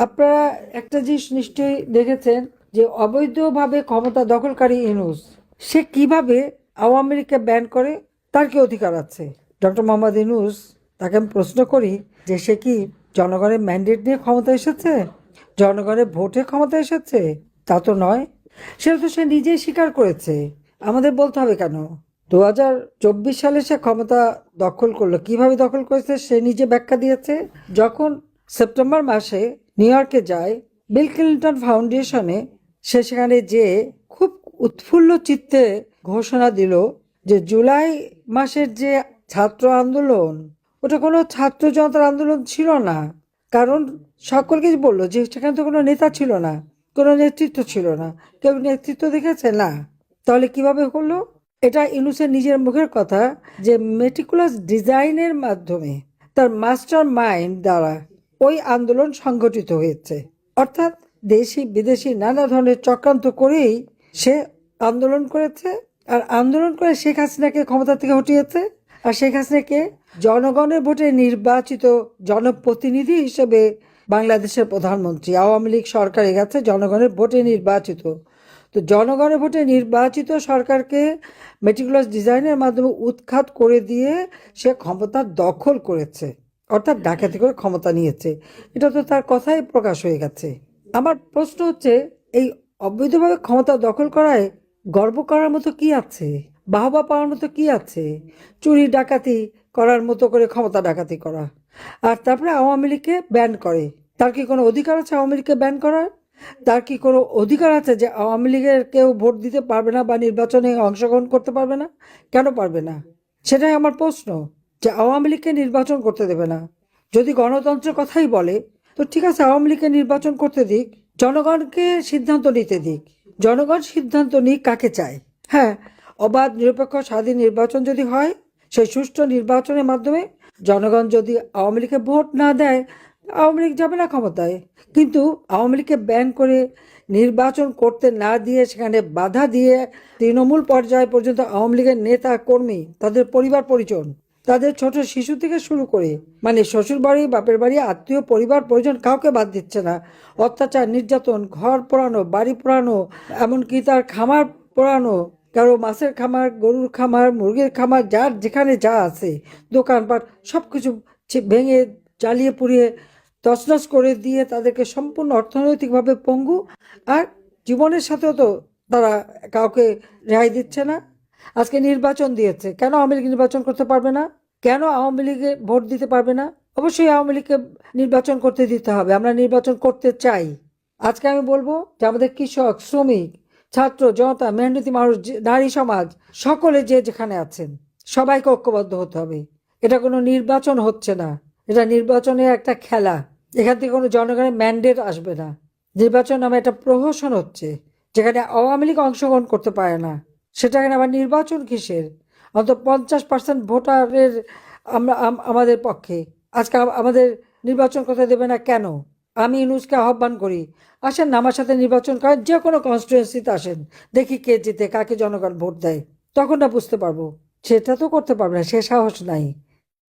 আপনারা একটা জিনিস নিশ্চয়ই দেখেছেন যে অবৈধভাবে ক্ষমতা দখলকারী ইনুস সে কীভাবে আওয়ামী লীগকে ব্যান করে তার কি অধিকার আছে? ডক্টর মোহাম্মদ ইনুস তাকে আমি প্রশ্ন করি যে সে কি জনগণের ম্যান্ডেট নিয়ে ক্ষমতা এসেছে? জনগণের ভোটে ক্ষমতা এসেছে? তা তো নয়। সেটা তো সে নিজেই স্বীকার করেছে। আমাদের বলতে হবে কেন? দু হাজার চব্বিশ সালে সে ক্ষমতা দখল করল। কীভাবে দখল করেছে সে নিজে ব্যাখ্যা দিয়েছে? যখন সেপ্টেম্বর মাসে নিউ ইয়র্কে যায়, বিল ক্লিন্টন ফাউন্ডেশনে সে সেখানে যে খুব উৎফুল্ল চিত্তে ঘোষণা দিল যে জুলাই মাসের যে ছাত্র আন্দোলন, ওটা কোনো ছাত্র জনতার আন্দোলন ছিল না। কারণ সকলকে বলল যে সেখানে তো কোনো নেতা ছিল না, কোনো নেতৃত্ব ছিল না। কেউ নেতৃত্ব দেখেছে? না। তাহলে কীভাবে হলো? এটা ইনুসের নিজের মুখের কথা যে মেটিকুলাস ডিজাইনের মাধ্যমে তার মাস্টার মাইন্ড দ্বারা ওই আন্দোলন সংগঠিত হয়েছে। অর্থাৎ দেশি বিদেশি নানা ধরনের চক্রান্ত করেই সে আন্দোলন করেছে। আর আন্দোলন করে শেখ হাসিনাকে ক্ষমতা থেকে হটিয়েছে। আর শেখ হাসিনাকে জনগণের ভোটে নির্বাচিত জনপ্রতিনিধি হিসেবে বাংলাদেশের প্রধানমন্ত্রী, আওয়ামী লীগ সরকারের কাছে জনগণের ভোটে নির্বাচিত। তো জনগণের ভোটে নির্বাচিত সরকারকে মেটিকুলাস ডিজাইনের মাধ্যমে উৎখাত করে দিয়ে সে ক্ষমতা দখল করেছে। অর্থাৎ ডাকাতি করে ক্ষমতা নিয়েছে। এটা তো তার কথাই প্রকাশ হয়ে গেছে। আমার প্রশ্ন হচ্ছে এই অবৈধভাবে ক্ষমতা দখল করায় গর্ব করার মতো কি আছে? বাহবা পাওয়ার মতো কি আছে? চুরি ডাকাতি করার মতো করে ক্ষমতা ডাকাতি করা। আর তারপরে আওয়ামী লীগকে ব্যান করে। তার কি কোনো অধিকার আছে আওয়ামী লীগকে ব্যান করার? তার কি কোনো অধিকার আছে যে আওয়ামী লীগের কেউ ভোট দিতে পারবে না বা নির্বাচনে অংশগ্রহণ করতে পারবে না? কেন পারবে না? সেটাই আমার প্রশ্ন। যে আওয়ামী লীগকে নির্বাচন করতে দেবে না। যদি গণতন্ত্রের কথাই বলে, তো ঠিক আছে, আওয়ামী লীগকে নির্বাচন করতে দিক, জনগণকে সিদ্ধান্ত নিতে দিক। জনগণ সিদ্ধান্ত নিক কাকে চায়। হ্যাঁ অবাধ, নিরপেক্ষ, স্বাধীন নির্বাচন যদি হয়, সেই সুষ্ঠু নির্বাচনের মাধ্যমে জনগণ যদি আওয়ামী লীগকে ভোট না দেয়, আওয়ামী লীগ যাবে না ক্ষমতায়। কিন্তু আওয়ামী লীগকে ব্যান করে নির্বাচন করতে না দিয়ে সেখানে বাধা দিয়ে তৃণমূল পর্যায় পর্যন্ত আওয়ামী লীগের নেতা, কর্মী, তাদের পরিবার, পরিজন তাদের ছোট শিশু থেকে শুরু করে মানে শ্বশুর বাড়ি, বাপের বাড়ি, আত্মীয়, পরিবার, পরিজন কাউকে বাদ দিচ্ছে না। অত্যাচার, নির্যাতন, ঘর পোড়ানো, বাড়ি পোড়ানো, এমনকি তার খামার পোড়ানো, কারও মাছের খামার, গরুর খামার, মুরগির খামার, যার যেখানে যা আছে, দোকানপাট সব কিছু ভেঙে, জ্বালিয়ে পুড়িয়ে, তছনছ করে দিয়ে তাদেরকে সম্পূর্ণ অর্থনৈতিকভাবে পঙ্গু। আর জীবনের সাথেও তো তারা কাউকে রেহাই দিচ্ছে না। আজকে নির্বাচন দিয়েছে। কেন আওয়ামী লীগ নির্বাচন করতে পারবে না? কেন আওয়ামী লীগে ভোট দিতে পারবে না? অবশ্যই আওয়ামী লীগকে নির্বাচন করতে দিতে হবে। আমরা নির্বাচন করতে চাই। আজকে আমি বলব যে আমাদের কৃষক, শ্রমিক, ছাত্র, জনতা, মেহনতি মানুষ নারী সমাজ, সকলে যে যেখানে আছেন, সবাইকে ঐক্যবদ্ধ হতে হবে। এটা কোনো নির্বাচন হচ্ছে না। এটা নির্বাচনের একটা খেলা। এখান থেকে কোনো জনগণের ম্যান্ডেট আসবে না। নির্বাচন নামে একটা প্রহসন হচ্ছে, যেখানে আওয়ামী লীগ অংশগ্রহণ করতে পারে না। সেটাখানে আবার নির্বাচন কিসের? অন্তত পঞ্চাশ পার্সেন্ট ভোটারের আমরা আমাদের পক্ষে। আজকে আমাদের নির্বাচন করতে দেবে না কেন? আমি ইউনুসকে আহ্বান করি, আসেন আমার সাথে নির্বাচন করেন, যে কোনো কনস্টিটুয়েন্সিতে আসেন, দেখি কে জিতে, কাকে জনগণ ভোট দেয়। তখন না বুঝতে পারব। সেটা তো করতে পারবে না, সে সাহস নাই।